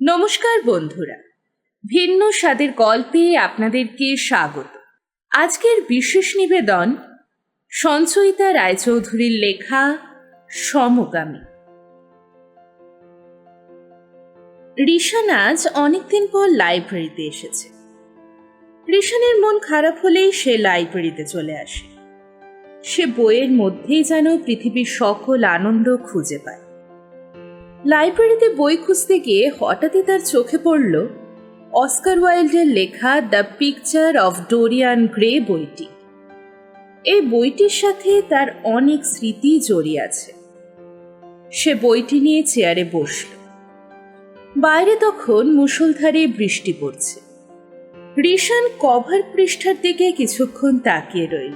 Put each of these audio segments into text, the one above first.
নমস্কার বন্ধুরা, ভিন্ন স্বাদের গল্পে আপনাদেরকে স্বাগত। আজকের বিশেষ নিবেদন সঞ্চয়িতা রায়চৌধুরীর লেখা সমগামী। ঋষান আজ অনেকদিন পর লাইব্রেরিতে এসেছে। ঋষানের মন খারাপ হলেই সে লাইব্রেরিতে চলে আসে। সে বইয়ের মধ্যেই যেন পৃথিবীর সকল আনন্দ খুঁজে পায়। লাইব্রেরিতে বই খুঁজতে গিয়ে হঠাৎই তার চোখে পড়ল অস্কার ওয়াইল্ডের লেখা the picture of Dorian Gray বইটি। এই বইটির সাথে তার অনেক স্মৃতি জড়িয়ে আছে। সে বইটি নিয়ে চেয়ারে বসল। বাইরে তখন মুষলধারে বৃষ্টি পড়ছে। ঋষান কভার পৃষ্ঠার দিকে কিছুক্ষণ তাকিয়ে রইল।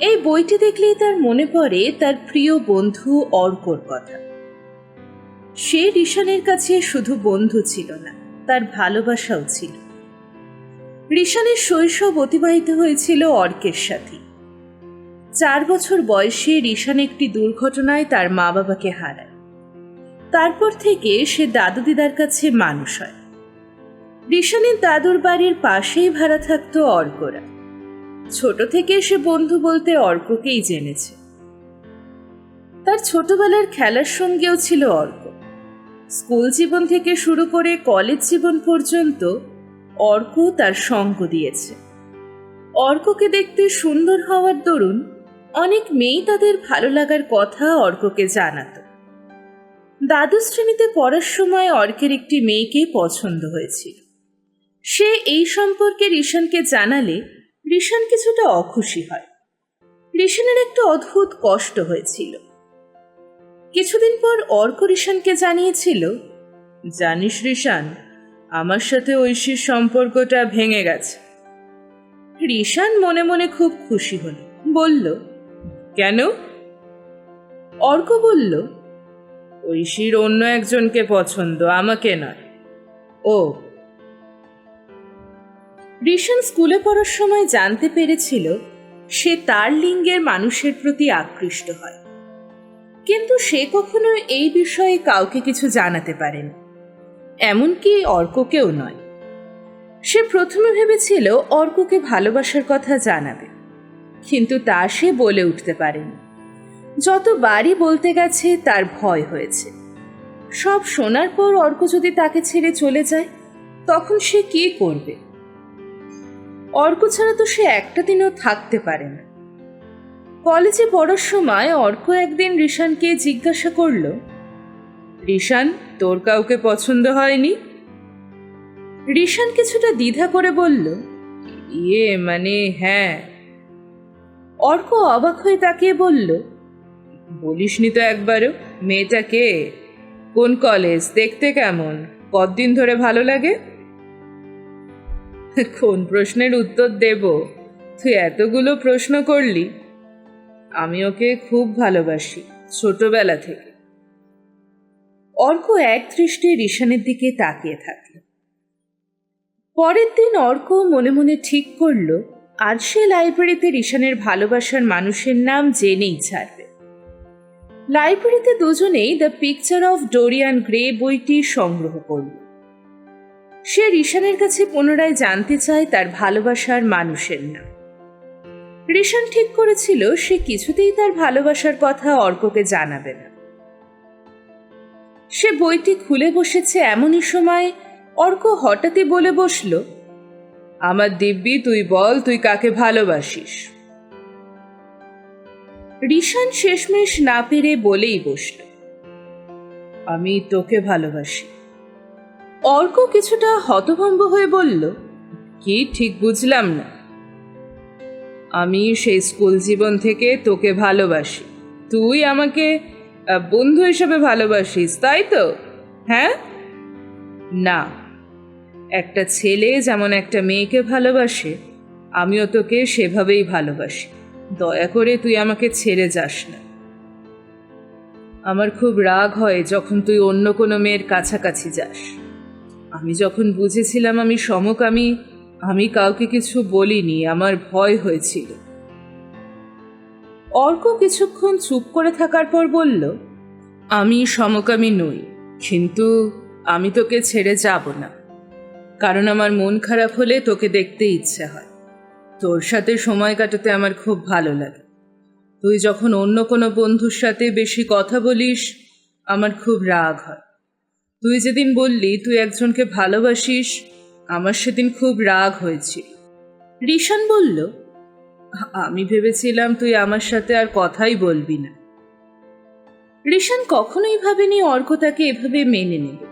এই বইটি দেখলেই তার মনে পড়ে তার প্রিয় বন্ধু অর্কর কথা। সে ঋষানের কাছে শুধু বন্ধু ছিল না, তার ভালোবাসাও ছিল। ঋষানের শৈশব অতিবাহিত হয়েছিল অর্কের সাথে। চার বছর বয়সে ঋষান একটি দুর্ঘটনায় তার মা বাবাকে হারায়। তারপর থেকে সে দাদু দিদার কাছে মানুষ হয়। ঋষানের দাদুর বাড়ির পাশেই ভাড়া থাকতো অর্করা। ছোট থেকে সে বন্ধু বলতে অর্ককেই জেনেছে। তার ছোটবেলার খেলার সঙ্গেও ছিল অর্ক। স্কুল জীবন থেকে শুরু করে কলেজ জীবন পর্যন্ত অর্ক তার সঙ্গ দিয়েছে। অর্ককে দেখতে সুন্দর হওয়ার দরুন অনেক মেয়েই তাদের ভালো লাগার কথা অর্ককে জানাত। দ্বাদশ শ্রেণীতে পড়ার সময় অর্কের একটি মেয়েকে পছন্দ হয়েছিল। সে এই সম্পর্কে ঋষানকে জানালে ঋষান কিছুটা অখুশি হয়। ঋষানের একটা অদ্ভুত কষ্ট হয়েছিল। কিছুদিন পর অর্ক ঋষানকে জানিয়েছিল, জানিস ঋষান আমার সাথে ঐশীর সম্পর্কটা ভেঙে গেছে। ঋষান মনে মনে খুব খুশি হল। বলল, কেন? অর্ক বলল, ঐশীর অন্য একজনকে পছন্দ, আমাকে নয়। ও ঋষান স্কুলে পড়ার সময় জানতে পেরেছিল সে তার লিঙ্গের মানুষের প্রতি আকৃষ্ট হয়। কিন্তু সে কখনো এই বিষয়ে কাউকে কিছু জানাতে পারেন। এমনকি অর্ককেও নয়। সে প্রথমে ভেবেছিল অর্ককে ভালোবাসার কথা জানাবে। কিন্তু তা সে বলে উঠতে পারেনি। যতবারই বলতে গেছে, তার ভয় হয়েছে। সব শোনার পর অর্ক যদি তাকে ছেড়ে চলে যায়, তখন সে কি করবে? অর্ক ছাড়া তো সে একটা দিনও থাকতে পারে না। কলেজে পড়ার সময় অর্ক একদিন ঋষানকে জিজ্ঞাসা করল ঋষান তোর কাউকে পছন্দ হয়নি? ঋষান কিছুটা দ্বিধা করে বলল ইয়ে মানে হ্যাঁ। অর্ক অবাক হয়ে তাকিয়ে বলল, বলিসনি তো একবারও, মেয়েটা কে? কোন কলেজ? দেখতে কেমন? কতদিন ধরে ভালো লাগে? কোন প্রশ্নের উত্তর দেব? তুই এতগুলো প্রশ্ন করলি। আমি ওকে খুব ভালোবাসি, ছোটবেলা থেকে। অর্ক এক দৃষ্টি ঋষানের দিকে তাকিয়ে থাকল পরের দিন অর্ক মনে মনে ঠিক করল, আজ সে লাইব্রেরিতে ঋষানের ভালোবাসার মানুষের নাম জেনেই ছাড়বে। লাইব্রেরিতে দুজনেই the picture of Dorian Gray বইটি সংগ্রহ করল। সে ঋষানের কাছে পুনরায় জানতে চায় তার ভালোবাসার মানুষের নাম। ঋষান ঠিক করেছিল সে কিছুতেই তার ভালোবাসার কথা অর্ককে জানাবে না। সে বইটি খুলে বসেছে এমনই সময় অর্ক হঠাৎই বলে বসল, আমার দিব্যি, তুই বল, তুই কাকে ভালোবাসিস? ঋষান শেষমেশ না পেরে বলেই বসল, আমি তোকে ভালোবাসি। অর্ক কিছুটা হতভম্ব হয়ে বলল, কি ঠিক বুঝলাম না। আমি সেই স্কুল জীবন থেকে তোকে ভালোবাসি। তুই আমাকে বন্ধু হিসেবে ভালোবাসিস, তাই তো? হ্যাঁ? না। একটা ছেলে যেমন একটা মেয়েকে ভালোবাসে, আমিও তোকে সেভাবেই ভালোবাসি। দয়া করে তুই আমাকে ছেড়ে যাস না। আমার খুব রাগ হয় যখন তুই অন্য কোনো মেয়ের কাছাকাছি যাস। আমি যখন বুঝেছিলাম আমি সমকামী, আমি কাউকে কিছু বলিনি, আমার ভয় হয়েছিল। অর্ক কিছুক্ষণ চুপ করে থাকার পর বলল, আমি সমকামী নই, কিন্তু আমি তোকে ছেড়ে যাব না। কারণ আমার মন খারাপ হলে তোকে দেখতে ইচ্ছে হয়। তোর সাথে সময় কাটাতে আমার খুব ভালো লাগে। তুই যখন অন্য কোনো বন্ধুর সাথে বেশি কথা বলিস, আমার খুব রাগ হয়। তুই যেদিন বললি তুই একজনকে ভালোবাসিস, আমার সেদিন খুব রাগ হয়েছিল। রিশান বলল, আমি ভেবেছিলাম তুই আমার সাথে আর কথাই বলবি না। রিশান কখনোই ভাবেনি অর্ক তাকে এভাবে মেনে নেবে।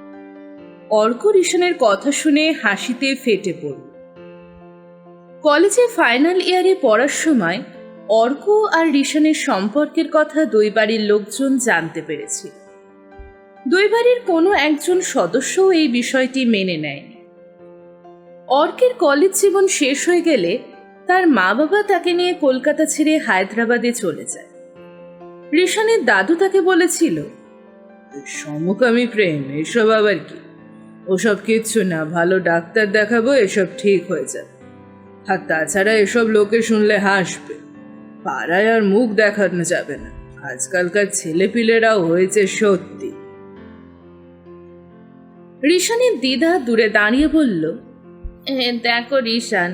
অর্ক রিশানের কথা শুনে হাসিতে ফেটে পড়ল। কলেজে ফাইনাল ইয়ারে পড়ার সময় অর্ক আর রিশানের সম্পর্কের কথা দুই বাড়ির লোকজন জানতে পেরেছে। দুই বাড়ির কোনো একজন সদস্যও এই বিষয়টি মেনে নেয়নি। অর্কের কলেজ জীবন শেষ হয়ে গেলে তার মা বাবা তাকে নিয়ে কলকাতা ছেড়ে হায়দ্রাবাদে চলে যায়। রিশানের দাদু তাকে বলেছিল, সমকামী প্রেম, এসব আবার কি? ওসব কিচ্ছু না, ভালো ডাক্তার দেখাবো, এসব ঠিক হয়ে যাবে। আর তাছাড়া এসব লোকে শুনলে হাসবে। পাড়ায় আর মুখ দেখানো যাবে না। আজকালকার ছেলেপিলেরাও হয়েছে সত্যি। রিশানের দিদা দূরে দাঁড়িয়ে বলল দেখো রিশান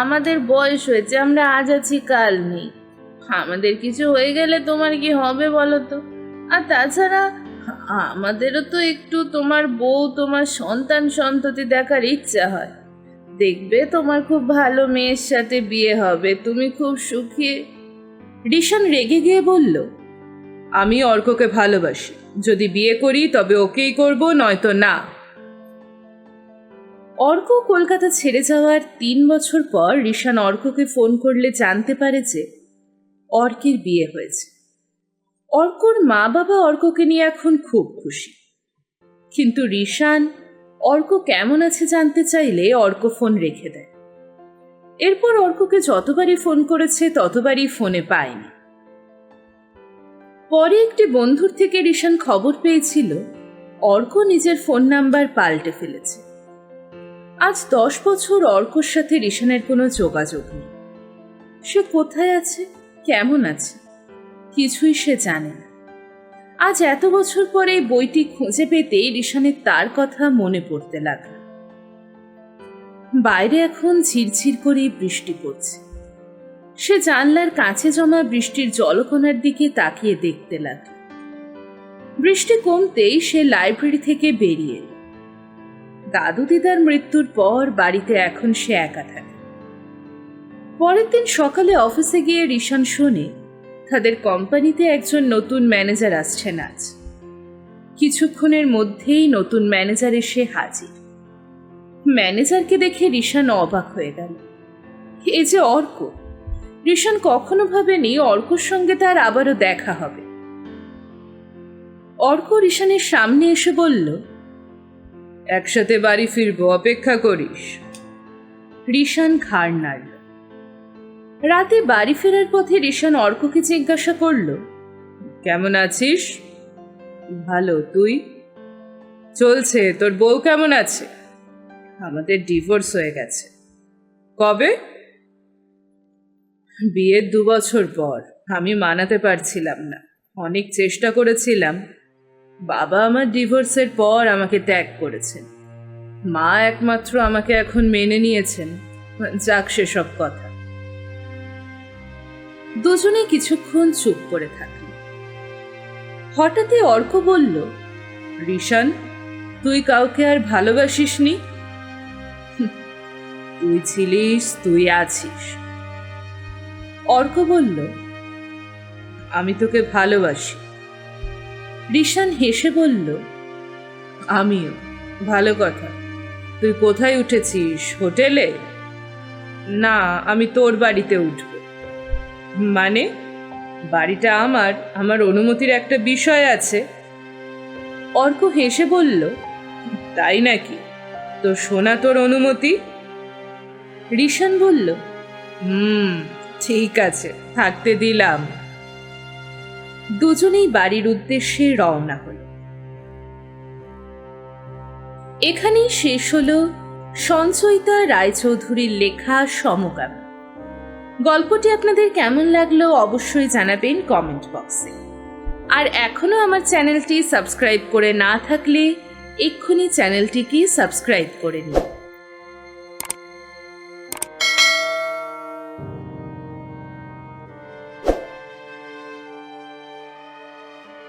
আমাদের বয়স হয়েছে, আমরা আজ আছি কাল নেই। আমাদের কিছু হয়ে গেলে তোমার কি হবে বলো তো? আর তাছাড়া, আমাদেরও তো একটু তোমার বউ, তোমার সন্তান সন্ততি দেখার ইচ্ছা হয়। দেখবে তোমার খুব ভালো মেয়ের সাথে বিয়ে হবে, তুমি খুব সুখী। রিশান রেগে গিয়ে বলল আমি অর্ককে ভালোবাসি। যদি বিয়ে করি তবে ওকেই করব, নয়তো না। অর্ক কলকাতা ছেড়ে যাওয়ার তিন বছর পর রিশান অর্ককে ফোন করলে জানতে পারে যে অর্কের বিয়ে হয়েছে। অর্কর মা বাবা অর্ককে নিয়ে এখন খুব খুশি। কিন্তু রিশান, অর্ক কেমন আছে জানতে চাইলে অর্ক ফোন রেখে দেয়। এরপর অর্ককে যতবারই ফোন করেছে, ততবারই ফোনে পায়নি। পরে একটি বন্ধুর থেকে রিশান খবর পেয়েছিল, অর্ক নিজের ফোন নাম্বার পাল্টে ফেলেছে। আজ দশ বছর অর্কর সাথে রিশানের কোনো যোগাযোগ নেই। সে কোথায় আছে? কেমন আছে? কিছুই সে জানে না। আজ এত বছর পরে এই বইটি খুঁজে পেতেই রিশানের তার কথা মনে পড়তে লাগল। বাইরে এখন ঝিরঝির করে বৃষ্টি পড়ছে। সে জানলার কাছে জমা বৃষ্টির জলকণার দিকে তাকিয়ে দেখতে লাগল। বৃষ্টি কমতেই সে লাইব্রেরি থেকে বেরিয়ে দাদু দিদার মৃত্যুর পর বাড়িতে এখন সে একা থাকে। পরের দিন সকালে অফিসে গিয়ে রিশান শোনে, তাদের কোম্পানিতে একজন নতুন ম্যানেজার আসছেন আজ। কিছুক্ষণের মধ্যেই নতুন ম্যানেজার এসে হাজির। ম্যানেজারকে দেখে রিশান অবাক হয়ে গেল। এ যে অর্ক রিশান কখনো ভাবেনি অর্কর সঙ্গে তার আবারও দেখা হবে। অর্ক রিশানের সামনে এসে বলল, একসাথে বাড়ি ফিরবো, অপেক্ষা করিস। রিশান ঘাড় নাড়ল। রাতে বাড়ি ফেরার পথে রিশান অর্ককে জিজ্ঞাসা করল, কেমন আছিস? ভালো, তুই? চলছে, তোর বউ কেমন আছে? আমাদের ডিভোর্স হয়ে গেছে। কবে? বিয়ের দু বছর পর আমি মানাতে পারছিলাম না। অনেক চেষ্টা করেছিলাম। বাবা আমার ডিভোর্সের পর আমাকে ত্যাগ করেছেন। মা একমাত্র আমাকে এখন মেনে নিয়েছেন। যাক সেসব কথা। দুজনে কিছুক্ষণ চুপ করে থাকল হঠাৎই অর্ক বলল, রিশান, তুই কাউকে আর ভালোবাসিস নি তুই ছিলিস, তুই আছিস। অর্ক বলল আমি তোকে ভালোবাসি। রিশান হেসে বলল, আমিও, ভালো কথা। তুই কোথায় উঠেছিস, হোটেলে? না, আমি তোর বাড়িতে উঠব। মানে? বাড়িটা আমার আমার অনুমতির একটা বিষয় আছে। অর্ক হেসে বলল, তাই নাকি? তো শোনা তোর অনুমতি? রিশান বলল, হুম ঠিক আছে, থাকতে দিলাম। দুজনেই বাড়ির উদ্দেশ্যে রওনা হল। এখানেই শেষ হলো সঞ্চয়িতা রায়চৌধুরীর লেখা সমকাম। গল্পটি আপনাদের কেমন লাগল অবশ্যই জানাবেন কমেন্ট বক্সে। আর এখনও আমার চ্যানেলটি সাবস্ক্রাইব করে না থাকলে এক্ষুনি চ্যানেলটিকে সাবস্ক্রাইব করে নিন।